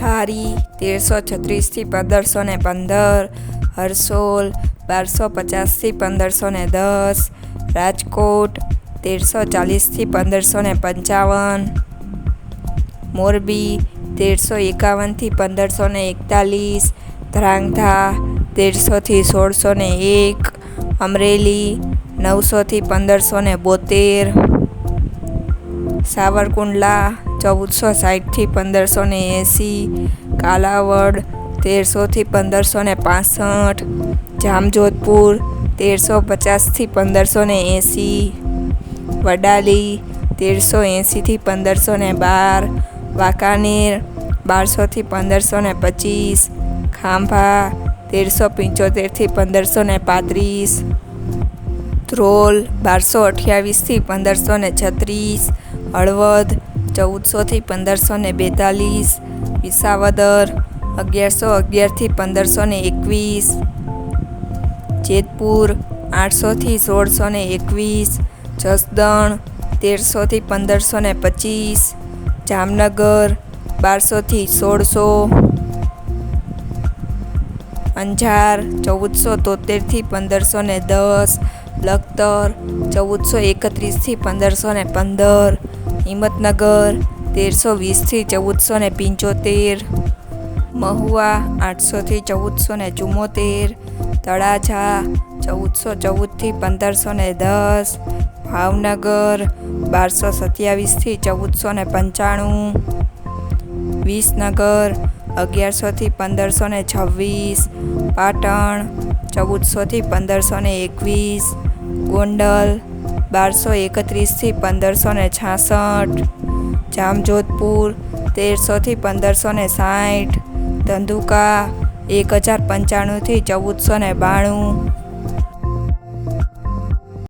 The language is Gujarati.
થારી તેરસો છત્રીસથી પંદરસો ને પંદર, હરસોલ, બારસો પચાસથી પંદરસો ને દસ, રાજકોટ, તેરસો ચાલીસથી પંદરસો ને પંચાવન, મોરબી, તેરસો એકાવનથી પંદરસો ને એકતાલીસ ધ્રાંગધા તેરસોથી સોળસો ને એક, અમરેલી, નવસોથી પંદરસો ને બોતેર, સાવરકુંડલા ચૌદસો સાઠથી પંદરસો ને એંસી, કાલાવડ તેરસોથી પંદરસો ને પાસઠ, જામજોધપુર તેરસો પચાસથી પંદરસો ને એંસી, વડાલી તેરસો એંસીથી પંદરસો ને બાર, વાંકાનેર બારસોથી પંદરસો ને પચીસ, ખાંભા તેરસો પંચોતેરથી પંદરસો ને પાંત્રીસ, ધ્રોલ બારસો અઠ્યાવીસથી પંદરસો ને છત્રીસ, હળવદ ચૌદસોથી પંદરસો ને બેતાલીસ, વિસાવદર અગિયારસો અગિયારથી પંદરસો ને એકવીસ, જેતપુર આઠસોથી સોળસો ને એકવીસ, જસદણ તેરસોથી પંદરસો ને પચીસ, જામનગર બારસોથી સોળસો, અંજાર ચૌદસો તોતેરથી પંદરસો ને દસ, લખતર ચૌદસો એકત્રીસથી પંદરસો ને પંદર હિંમતનગર, તેરસો વીસથી ચૌદસો ને પંચોતેર, મહુવા આઠસોથી ચૌદસો ને ચુમ્મોતેર, તળાજા ચૌદસો ચૌદથી પંદરસો ને દસ, ભાવનગર બારસો સત્યાવીસથી ચૌદસો ને પંચાણું, વિસનગર અગિયારસોથી પંદરસો ને છવ્વીસ, પાટણ ચૌદસોથી પંદરસો ને એકવીસ, ગોંડલ બારસો એકત્રીસથી પંદરસો ને છાસઠ. જામજોધપુર, તેરસોથી પંદરસો ને સાઠ. ધંધુકા, એક હજાર પંચાણુંથી ચૌદસો ને બાણું.